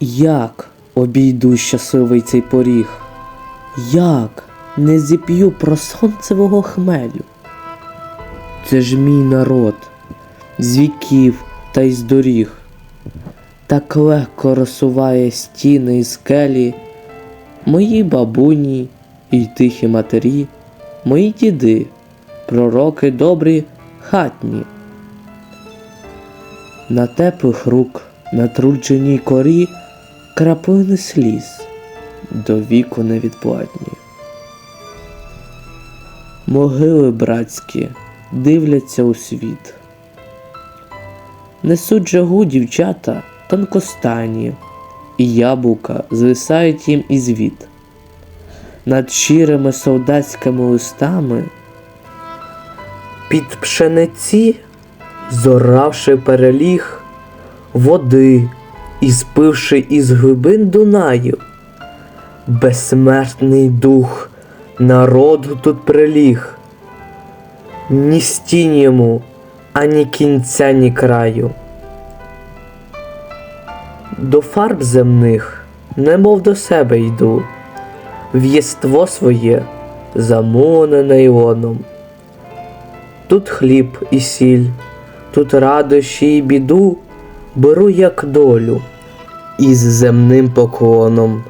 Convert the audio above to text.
Як обійду щасливий цей поріг? Як не зіп'ю про сонцевого хмелю? Це ж мій народ, з віків та й з доріг. Так легко розсуває стіни і скелі, мої бабуні і тихі матері, мої діди, пророки добрі хатні. На теплих рук, на трудженій корі краплини сліз до віку невідплатні. Могили братські дивляться у світ. Несуть жагу дівчата тонкостані, і яблука звисають їм із віт. Над щирими солдатськими листами під пшениці, зоравши переліг води і спивши із глибин Дунаю, безсмертний дух народу тут приліг, ні стінь йому, ані кінця, ні краю. До фарб земних, немов до себе йду, в єство своє замунене іоном. Тут хліб і сіль, тут радощі і біду беру як долю із земним поклоном.